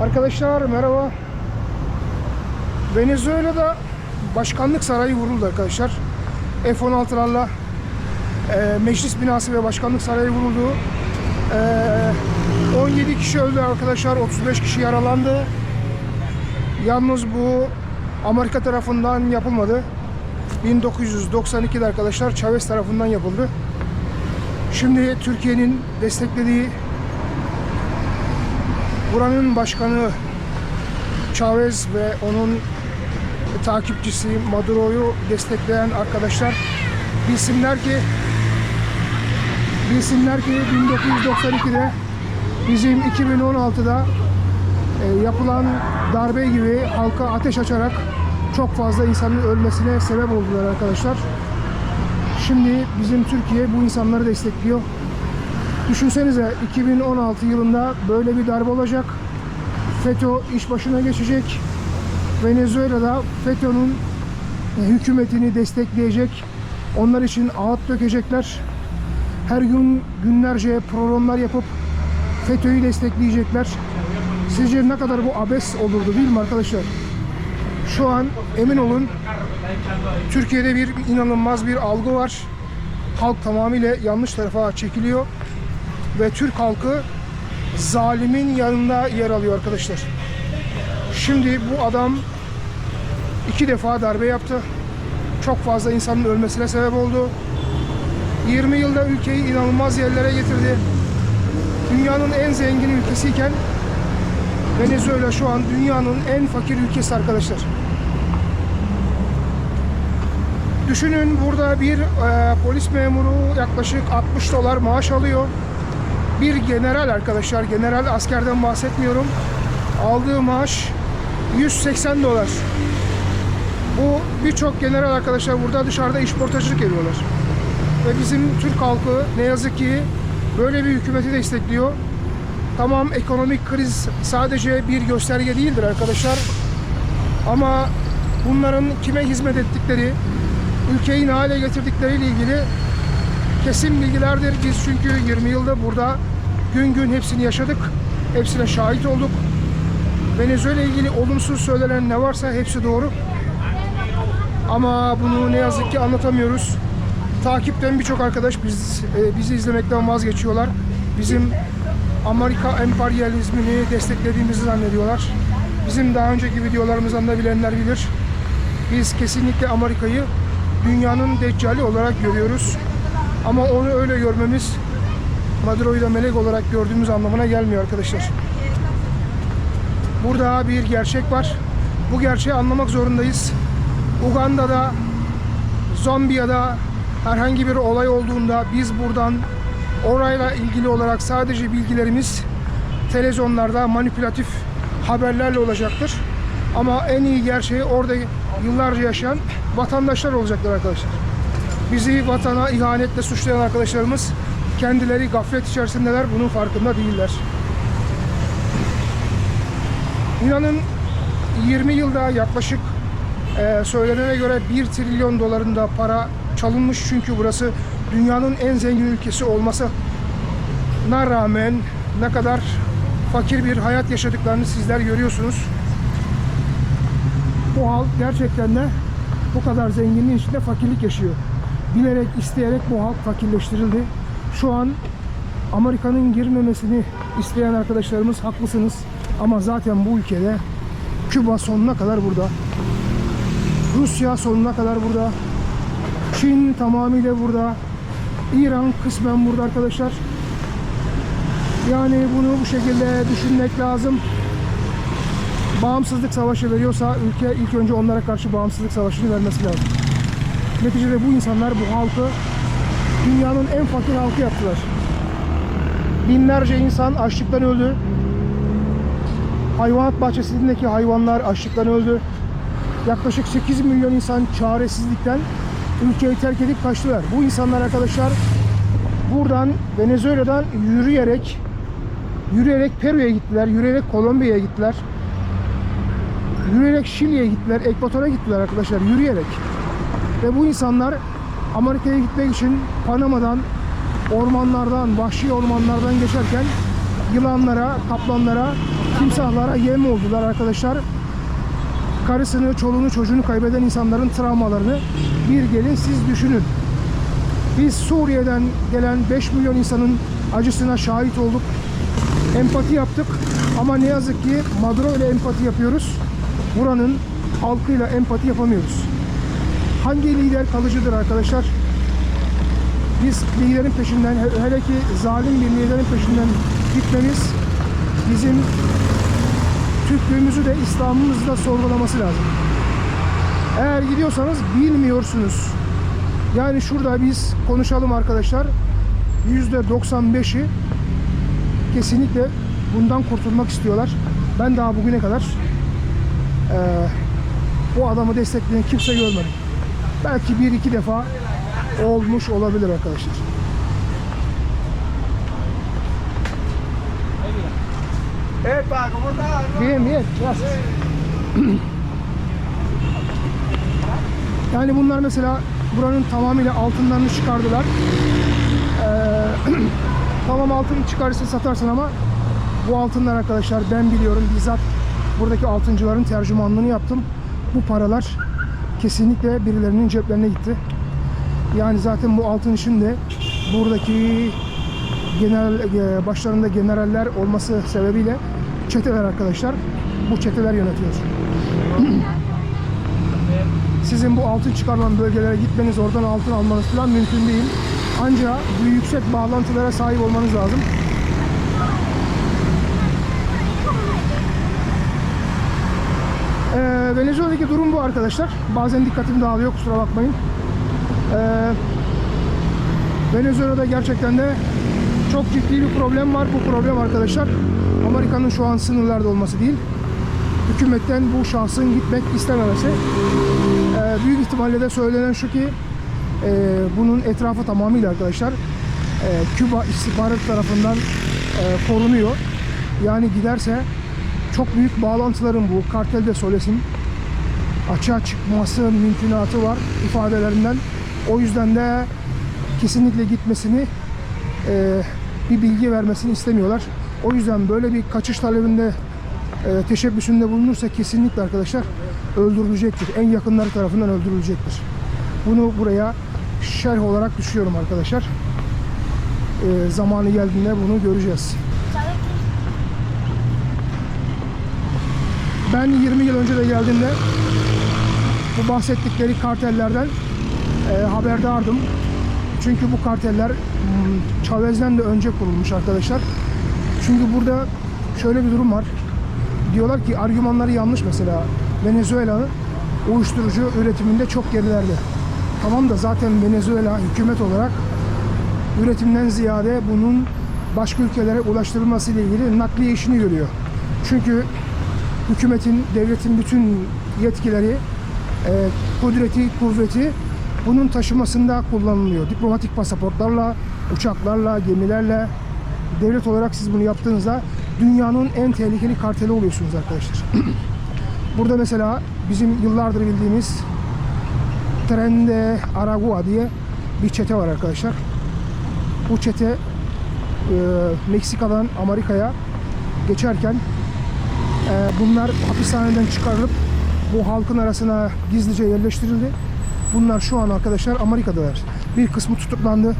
Arkadaşlar merhaba. Venezuela'da başkanlık sarayı vuruldu arkadaşlar. F-16'larla e, meclis binası ve başkanlık sarayı vuruldu. E, 17 kişi öldü arkadaşlar, 35 kişi yaralandı. Yalnız bu Amerika tarafından yapılmadı. 1992'de arkadaşlar Chavez tarafından yapıldı. Şimdi Türkiye'nin desteklediği buranın başkanı Chavez ve onun takipçisi Maduro'yu destekleyen arkadaşlar bilsinler ki bilsinler ki 1992'de bizim 2016'da e, yapılan darbe gibi halka ateş açarak çok fazla insanın ölmesine sebep oldular arkadaşlar. Şimdi bizim Türkiye bu insanları destekliyor. Düşünsenize 2016 yılında böyle bir darbe olacak. FETÖ iş başına geçecek. Venezuela'da FETÖ'nün hükümetini destekleyecek. Onlar için ağıt dökecekler. Her gün günlerce programlar yapıp FETÖ'yü destekleyecekler. Sizce ne kadar bu abes olurdu değil mi arkadaşlar? Şu an emin olun Türkiye'de bir inanılmaz bir algı var. Halk tamamıyla yanlış tarafa çekiliyor ve Türk halkı zalimin yanında yer alıyor arkadaşlar. Şimdi bu adam iki defa darbe yaptı. Çok fazla insanın ölmesine sebep oldu. 20 yılda ülkeyi inanılmaz yerlere getirdi. Dünyanın en zengin ülkesiyken Venezuela şu an dünyanın en fakir ülkesi arkadaşlar. Düşünün burada bir e, polis memuru yaklaşık 60 dolar maaş alıyor. Bir general arkadaşlar, general askerden bahsetmiyorum. Aldığı maaş 180 dolar. Bu birçok general arkadaşlar burada dışarıda işportacılık ediyorlar. Ve bizim Türk halkı ne yazık ki böyle bir hükümeti destekliyor. Tamam ekonomik kriz sadece bir gösterge değildir arkadaşlar. Ama bunların kime hizmet ettikleri, ülkeyi ne hale getirdikleriyle ilgili kesin bilgilerdir. Biz çünkü 20 yılda burada gün gün hepsini yaşadık. Hepsine şahit olduk. Venezuela ile ilgili olumsuz söylenen ne varsa hepsi doğru. Ama bunu ne yazık ki anlatamıyoruz. Takipten birçok arkadaş biz, e, bizi izlemekten vazgeçiyorlar. Bizim Amerika emperyalizmini desteklediğimizi zannediyorlar. Bizim daha önceki videolarımızdan da bilenler bilir. Biz kesinlikle Amerika'yı dünyanın deccali olarak görüyoruz. Ama onu öyle görmemiz Maduro'yu da melek olarak gördüğümüz anlamına gelmiyor arkadaşlar. Burada bir gerçek var. Bu gerçeği anlamak zorundayız. Uganda'da, Zambiya'da herhangi bir olay olduğunda biz buradan orayla ilgili olarak sadece bilgilerimiz televizyonlarda manipülatif haberlerle olacaktır. Ama en iyi gerçeği orada yıllarca yaşayan vatandaşlar olacaklar arkadaşlar. Bizi vatana ihanetle suçlayan arkadaşlarımız kendileri gaflet içerisindeler, bunun farkında değiller. İnanın 20 yılda yaklaşık e, söylenene göre 1 trilyon dolarında para çalınmış çünkü burası dünyanın en zengin ülkesi olmasına rağmen ne kadar fakir bir hayat yaşadıklarını sizler görüyorsunuz. Bu halk gerçekten de bu kadar zenginliğin içinde fakirlik yaşıyor. Bilerek, isteyerek bu halk fakirleştirildi. Şu an Amerika'nın girmemesini isteyen arkadaşlarımız haklısınız. Ama zaten bu ülkede Küba sonuna kadar burada. Rusya sonuna kadar burada. Çin tamamıyla burada. İran kısmen burada arkadaşlar. Yani bunu bu şekilde düşünmek lazım. Bağımsızlık savaşı veriyorsa ülke ilk önce onlara karşı bağımsızlık savaşını vermesi lazım. Neticede bu insanlar bu halkı dünyanın en fakir halkı yaptılar. Binlerce insan açlıktan öldü. Hayvanat bahçesindeki hayvanlar açlıktan öldü. Yaklaşık 8 milyon insan çaresizlikten ülkeyi terk edip kaçtılar. Bu insanlar arkadaşlar buradan Venezuela'dan yürüyerek yürüyerek Peru'ya gittiler, yürüyerek Kolombiya'ya gittiler. Yürüyerek Şili'ye gittiler, Ekvator'a gittiler arkadaşlar yürüyerek. Ve bu insanlar Amerika'ya gitmek için Panama'dan, ormanlardan, vahşi ormanlardan geçerken yılanlara, kaplanlara, timsahlara yem oldular arkadaşlar. Karısını, çoluğunu, çocuğunu kaybeden insanların travmalarını bir gelin siz düşünün. Biz Suriye'den gelen 5 milyon insanın acısına şahit olduk. Empati yaptık ama ne yazık ki Maduro ile empati yapıyoruz. Buranın halkıyla empati yapamıyoruz. Hangi lider kalıcıdır arkadaşlar? Biz liderin peşinden, he- hele ki zalim bir liderin peşinden gitmemiz bizim Türklüğümüzü de İslam'ımızı da sorgulaması lazım. Eğer gidiyorsanız bilmiyorsunuz. Yani şurada biz konuşalım arkadaşlar. %95'i kesinlikle bundan kurtulmak istiyorlar. Ben daha bugüne kadar eee bu adamı destekleyen kimse görmedim. Belki bir iki defa olmuş olabilir arkadaşlar. Bien, bien. Gracias. Yani bunlar mesela buranın tamamıyla altınlarını çıkardılar. Ee, tamam altın çıkarırsın satarsın ama bu altınlar arkadaşlar ben biliyorum bizzat buradaki altıncıların tercümanlığını yaptım. Bu paralar kesinlikle birilerinin ceplerine gitti. Yani zaten bu altın işinde buradaki genel e, başlarında generaller olması sebebiyle çeteler arkadaşlar. Bu çeteler yönetiyor. Sizin bu altın çıkarılan bölgelere gitmeniz, oradan altın almanız falan mümkün değil. Ancak bu yüksek bağlantılara sahip olmanız lazım. Ee, Venezuela'daki durum bu arkadaşlar. Bazen dikkatim dağılıyor kusura bakmayın. Ee, Venezuela'da gerçekten de çok ciddi bir problem var. Bu problem arkadaşlar Amerika'nın şu an sınırlarda olması değil. Hükümetten bu şahsın gitmek istememesi. Ee, büyük ihtimalle de söylenen şu ki e, bunun etrafı tamamıyla arkadaşlar e, Küba istihbarat tarafından e, korunuyor. Yani giderse çok büyük bağlantıların bu kartel de Soles'in açığa çıkması mümkünatı var ifadelerinden. O yüzden de kesinlikle gitmesini e, bir bilgi vermesini istemiyorlar. O yüzden böyle bir kaçış talebinde e, teşebbüsünde bulunursa kesinlikle arkadaşlar öldürülecektir. En yakınları tarafından öldürülecektir. Bunu buraya şerh olarak düşüyorum arkadaşlar. E, zamanı geldiğinde bunu göreceğiz. Ben 20 yıl önce de geldiğimde bu bahsettikleri kartellerden e, haberdardım. Çünkü bu karteller hmm, Chavez'den de önce kurulmuş arkadaşlar. Çünkü burada şöyle bir durum var. Diyorlar ki argümanları yanlış mesela. Venezuela uyuşturucu üretiminde çok gerilerde. Tamam da zaten Venezuela hükümet olarak üretimden ziyade bunun başka ülkelere ulaştırılması ile ilgili nakliye işini görüyor. Çünkü hükümetin, devletin bütün yetkileri, kudreti, kuvveti bunun taşımasında kullanılıyor. Diplomatik pasaportlarla, uçaklarla, gemilerle devlet olarak siz bunu yaptığınızda dünyanın en tehlikeli karteli oluyorsunuz arkadaşlar. Burada mesela bizim yıllardır bildiğimiz Tren de Aragua diye bir çete var arkadaşlar. Bu çete e, Meksika'dan Amerika'ya geçerken e, bunlar hapishaneden çıkarılıp bu halkın arasına gizlice yerleştirildi. Bunlar şu an arkadaşlar Amerika'dalar. Bir kısmı tutuklandı.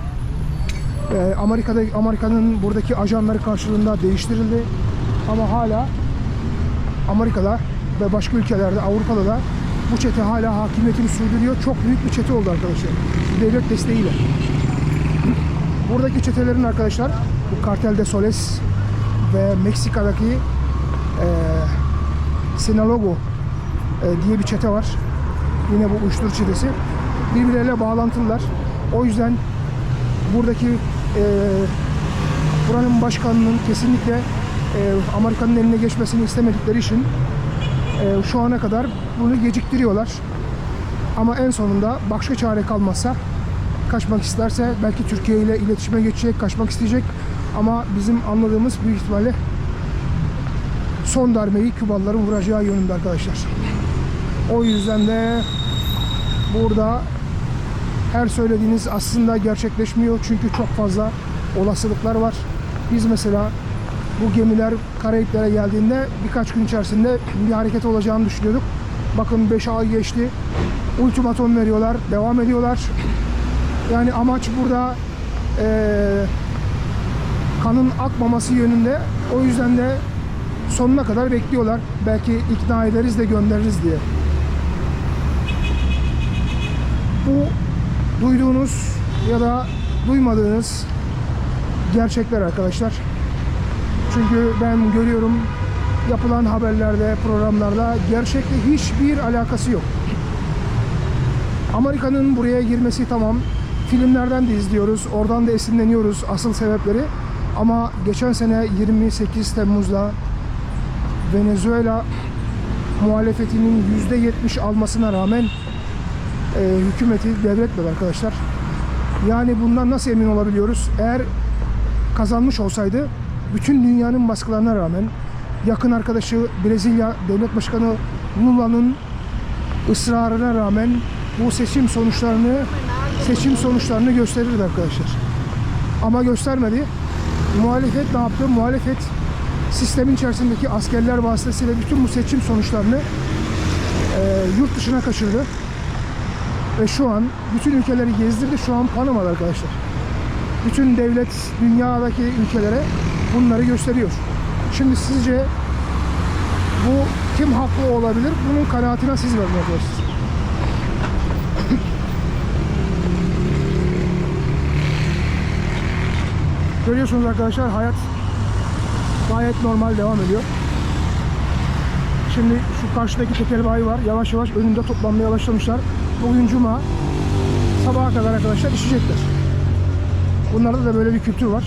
Ee, Amerika'da Amerika'nın buradaki ajanları karşılığında değiştirildi. Ama hala Amerika'da ve başka ülkelerde Avrupa'da da bu çete hala hakimiyetini sürdürüyor. Çok büyük bir çete oldu arkadaşlar. Devlet desteğiyle. Buradaki çetelerin arkadaşlar bu Kartel de Soles ve Meksika'daki e, Sinalogo diye bir çete var. Yine bu uyuşturucu çetesi. Birbirleriyle bağlantılılar. O yüzden buradaki e, buranın başkanının kesinlikle e, Amerika'nın eline geçmesini istemedikleri için e, şu ana kadar bunu geciktiriyorlar. Ama en sonunda başka çare kalmazsa kaçmak isterse belki Türkiye ile iletişime geçecek, kaçmak isteyecek. Ama bizim anladığımız büyük ihtimalle son darbeyi Kübalıların vuracağı yönünde arkadaşlar. O yüzden de burada her söylediğiniz aslında gerçekleşmiyor çünkü çok fazla olasılıklar var. Biz mesela bu gemiler Karayiplere geldiğinde birkaç gün içerisinde bir hareket olacağını düşünüyorduk. Bakın 5 ay geçti. Ultimatom veriyorlar, devam ediyorlar. Yani amaç burada eee, kanın akmaması yönünde. O yüzden de sonuna kadar bekliyorlar. Belki ikna ederiz de göndeririz diye. Bu duyduğunuz ya da duymadığınız gerçekler arkadaşlar. Çünkü ben görüyorum yapılan haberlerde, programlarda gerçekle hiçbir alakası yok. Amerika'nın buraya girmesi tamam. Filmlerden de izliyoruz. Oradan da esinleniyoruz asıl sebepleri. Ama geçen sene 28 Temmuz'da Venezuela muhalefetinin %70 almasına rağmen e, hükümeti devretmedi arkadaşlar. Yani bundan nasıl emin olabiliyoruz? Eğer kazanmış olsaydı bütün dünyanın baskılarına rağmen yakın arkadaşı Brezilya Devlet Başkanı Lula'nın ısrarına rağmen bu seçim sonuçlarını seçim sonuçlarını gösterirdi arkadaşlar. Ama göstermedi. Muhalefet ne yaptı? Muhalefet sistemin içerisindeki askerler vasıtasıyla bütün bu seçim sonuçlarını e, yurt dışına kaçırdı. Ve şu an bütün ülkeleri gezdirdi. Şu an Panama'da arkadaşlar. Bütün devlet dünyadaki ülkelere bunları gösteriyor. Şimdi sizce bu kim haklı olabilir? Bunun kanaatine siz verin arkadaşlar. Görüyorsunuz arkadaşlar hayat gayet normal devam ediyor. Şimdi şu karşıdaki tekel bayi var. Yavaş yavaş önünde toplanmaya başlamışlar. Bugün cuma. Sabaha kadar arkadaşlar işecekler. Bunlarda da böyle bir kültür var.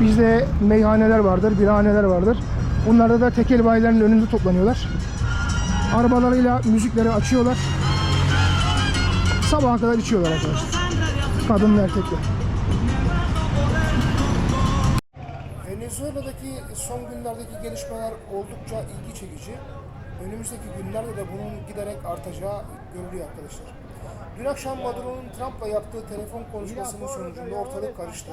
Bizde meyhaneler vardır, birhaneler vardır. Bunlarda da tekel bayilerin önünde toplanıyorlar. Arabalarıyla müzikleri açıyorlar. Sabaha kadar içiyorlar arkadaşlar. Kadın ve erkekler. Venezuela'daki son günlerdeki gelişmeler oldukça ilgi çekici. Önümüzdeki günlerde de bunun giderek artacağı görülüyor arkadaşlar. Dün akşam Maduro'nun Trump'la yaptığı telefon konuşmasının sonucunda ortalık karıştı.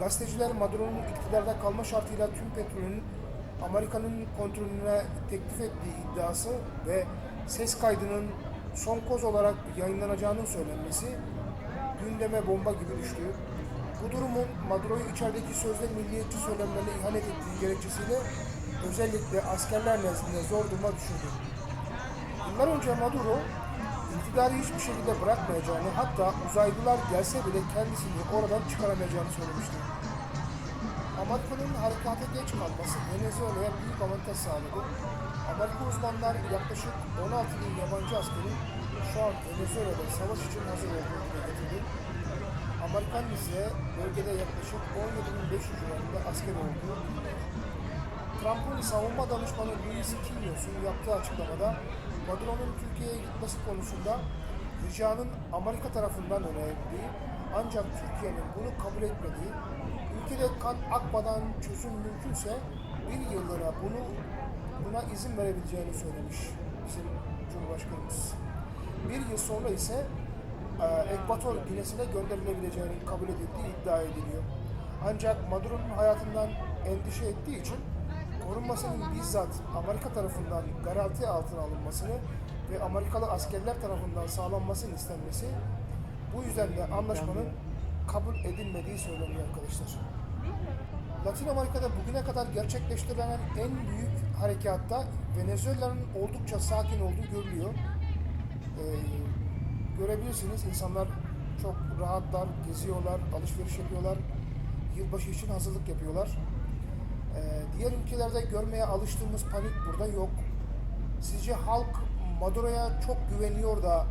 Gazeteciler Maduro'nun iktidarda kalma şartıyla tüm petrolün Amerika'nın kontrolüne teklif ettiği iddiası ve ses kaydının son koz olarak yayınlanacağının söylenmesi gündeme bomba gibi düştü. Bu durumun Maduro'yu içerideki sözde milliyetçi söylemlerine ihanet ettiği gerekçesiyle özellikle askerler nezdinde zor duruma düşürdü. Yıllar önce Maduro iktidarı hiçbir şekilde bırakmayacağını hatta uzaylılar gelse bile kendisini oradan çıkaramayacağını söylemişti. Amerika'nın harekata geç kalması Venezuela'ya büyük avantaj sağladı. Amerika uzmanlar yaklaşık 16 bin yabancı askerin şu an Venezuela'da savaş için hazır olduğunu getirdi. Amerikan ise bölgede yaklaşık 17.500 civarında asker olduğu. Trump'ın savunma danışmanı Luis Quinoz'un yaptığı açıklamada Maduro'nun Türkiye'ye gitmesi konusunda ricanın Amerika tarafından önerildiği ancak Türkiye'nin bunu kabul etmediği, ülkede kan akmadan çözüm mümkünse bir yıllığına bunu buna izin verebileceğini söylemiş bizim Cumhurbaşkanımız. Bir yıl sonra ise e, Ekvator Ginesi'ne gönderilebileceğinin kabul edildiği iddia ediliyor. Ancak Maduro'nun hayatından endişe ettiği için korunmasının bizzat Amerika tarafından garanti altına alınmasını ve Amerikalı askerler tarafından sağlanmasının istenmesi bu yüzden de anlaşmanın kabul edilmediği söyleniyor arkadaşlar. Latin Amerika'da bugüne kadar gerçekleştirilen en büyük harekatta Venezuela'nın oldukça sakin olduğu görülüyor. Ee, görebilirsiniz insanlar çok rahatlar, geziyorlar, alışveriş yapıyorlar, yılbaşı için hazırlık yapıyorlar. Ee, diğer ülkelerde görmeye alıştığımız panik burada yok. Sizce halk Maduro'ya çok güveniyor da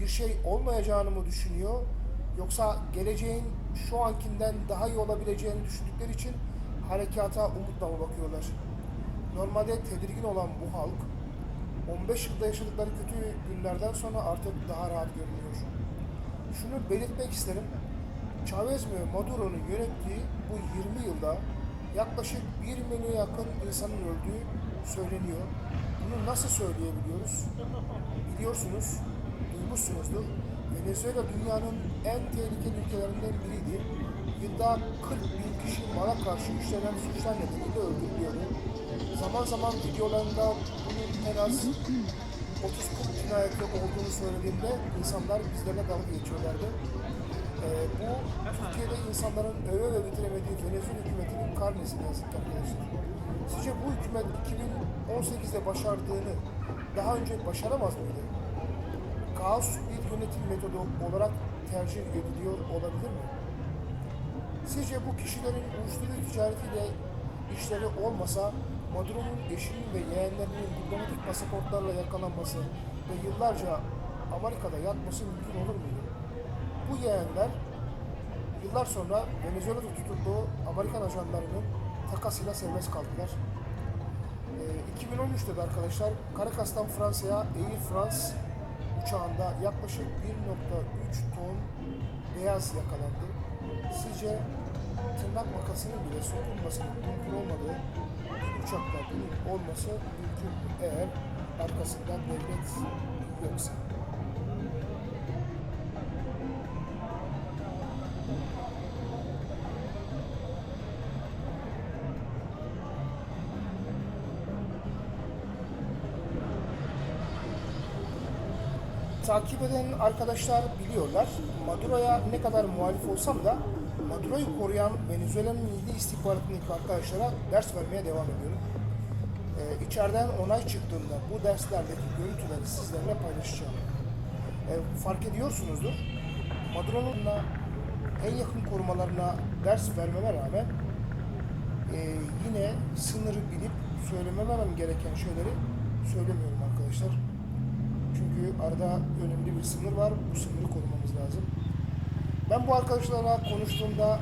bir şey olmayacağını mı düşünüyor? Yoksa geleceğin şu ankinden daha iyi olabileceğini düşündükleri için harekata umutla mı bakıyorlar? Normalde tedirgin olan bu halk 15 yılda yaşadıkları kötü günlerden sonra artık daha rahat görünüyor. Şunu belirtmek isterim. Chavez ve Maduro'nun yönettiği bu 20 yılda yaklaşık 1 milyona yakın insanın öldüğü söyleniyor. Bunu nasıl söyleyebiliyoruz? Biliyorsunuz, duymuşsunuzdur. Venezuela dünyanın en tehlikeli ülkelerinden biriydi. Yılda 40 bin kişi onlara karşı işlenen suçlar nedeniyle öldürülüyordu. Zaman zaman videolarında bunun en az 30-40 cinayette olduğunu söylediğimde insanlar bizlerle dalga geçiyorlardı. Ee, bu Türkiye'de insanların öve öve bitiremediği Venezuela hükümetinin karnesi ne yazık ki arkadaşlar. Sizce bu hükümet 2018'de başardığını daha önce başaramaz mıydı? Kaos bir yönetim metodu olarak tercih ediliyor olabilir mi? Sizce bu kişilerin uyuşturucu ticaretiyle işleri olmasa Maduro'nun eşinin ve yeğenlerinin diplomatik pasaportlarla yakalanması ve yıllarca Amerika'da yatması mümkün olur muydu? Bu yeğenler yıllar sonra Venezuela'da tutuklu Amerikan ajanlarının takasıyla serbest kaldılar. Ee, 2013'te de arkadaşlar Caracas'tan Fransa'ya Air France uçağında yaklaşık 1.3 ton beyaz yakalandı. Sizce tırnak makasının bile sokulmasının mümkün olmadığı uçakta bunun olması mümkün mü? Eğer arkasından devlet yoksa. Takip eden arkadaşlar biliyorlar. Maduro'ya ne kadar muhalif olsam da Maduro'yu koruyan Venezuela'nın milli istihbaratındaki arkadaşlara ders vermeye devam ediyorum. Ee, içeriden onay çıktığında bu derslerdeki görüntüleri sizlerle paylaşacağım. Ee, fark ediyorsunuzdur. Maduro'nun en yakın korumalarına ders vermeme rağmen e, yine sınırı bilip söylememem gereken şeyleri söylemiyorum arkadaşlar. Çünkü arada önemli bir sınır var. Bu sınırı korumamız lazım. Ben bu arkadaşlarla konuştuğumda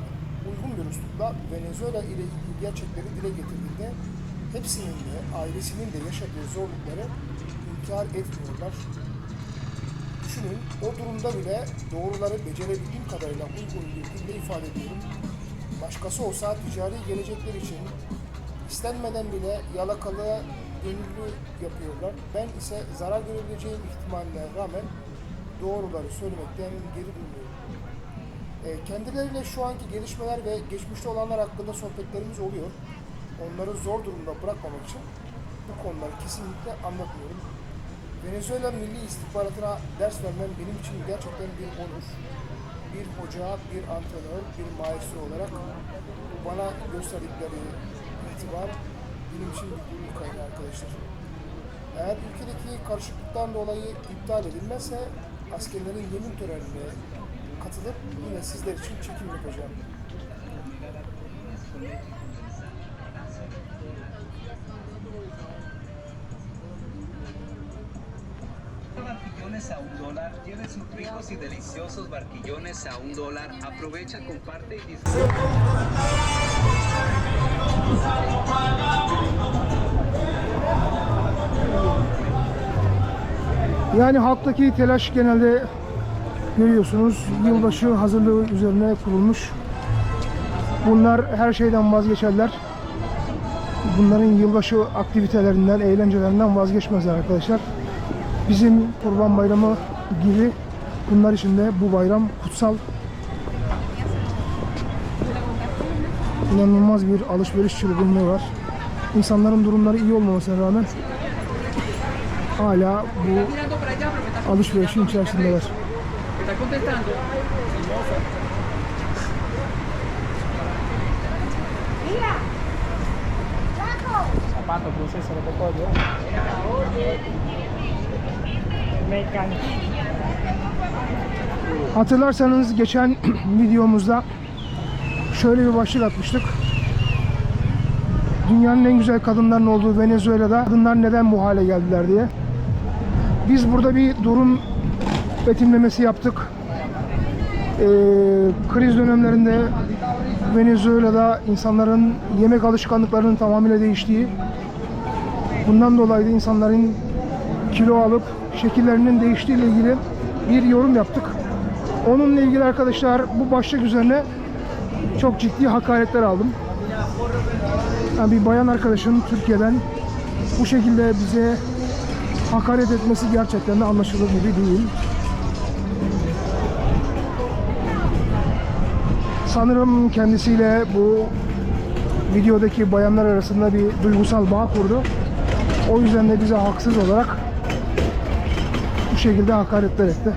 uygun bir üslupla Venezuela ile ilgili gerçekleri dile getirdiğinde hepsinin de ailesinin de yaşadığı zorlukları inkar etmiyorlar. Düşünün o durumda bile doğruları becerebildiğim kadarıyla uygun bir dille ifade ediyorum. Başkası olsa ticari gelecekler için istenmeden bile yalakalığa gönüllü yapıyorlar. Ben ise zarar görebileceğim ihtimaline rağmen doğruları söylemekten geri durmuyorum. E, kendileriyle şu anki gelişmeler ve geçmişte olanlar hakkında sohbetlerimiz oluyor. Onları zor durumda bırakmamak için bu konuları kesinlikle anlatmıyorum. Venezuela Milli İstihbaratına ders vermem benim için gerçekten bir onur. Bir hoca, bir antrenör, bir maestro olarak bana gösterdikleri itibar bir gurur kaynağı arkadaşlar. Eğer ülkedeki karışıklıktan dolayı iptal edilmezse askerlerin yemin törenine katılıp yine sizler için çekim yapacağım. a un dólar. Lleve sus ricos y deliciosos barquillones a un dólar. Aprovecha, comparte y disfruta. Yani halktaki telaş genelde görüyorsunuz yılbaşı hazırlığı üzerine kurulmuş. Bunlar her şeyden vazgeçerler. Bunların yılbaşı aktivitelerinden, eğlencelerinden vazgeçmezler arkadaşlar. Bizim Kurban Bayramı gibi bunlar için de bu bayram kutsal. İnanılmaz bir alışveriş çılgınlığı var. İnsanların durumları iyi olmamasına rağmen hala bu alışverişin içerisindeler. zapato puse, se lo tocó yo. Hatırlarsanız geçen videomuzda şöyle bir başlık atmıştık. Dünyanın en güzel kadınların olduğu Venezuela'da kadınlar neden bu hale geldiler diye. Biz burada bir durum betimlemesi yaptık. Ee, kriz dönemlerinde Venezuela'da insanların yemek alışkanlıklarının tamamıyla değiştiği, bundan dolayı da insanların kilo alıp şekillerinin değiştiği ile ilgili bir yorum yaptık. Onunla ilgili arkadaşlar bu başlık üzerine çok ciddi hakaretler aldım. Yani bir bayan arkadaşın Türkiye'den bu şekilde bize hakaret etmesi gerçekten de anlaşılır gibi değil. Sanırım kendisiyle bu videodaki bayanlar arasında bir duygusal bağ kurdu. O yüzden de bize haksız olarak bu şekilde hakaretler etti.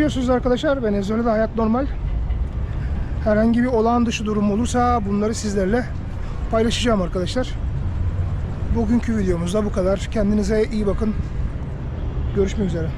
Görüyorsunuz arkadaşlar Venezuela'da hayat normal. Herhangi bir olağan dışı durum olursa bunları sizlerle paylaşacağım arkadaşlar. Bugünkü videomuzda bu kadar. Kendinize iyi bakın. Görüşmek üzere.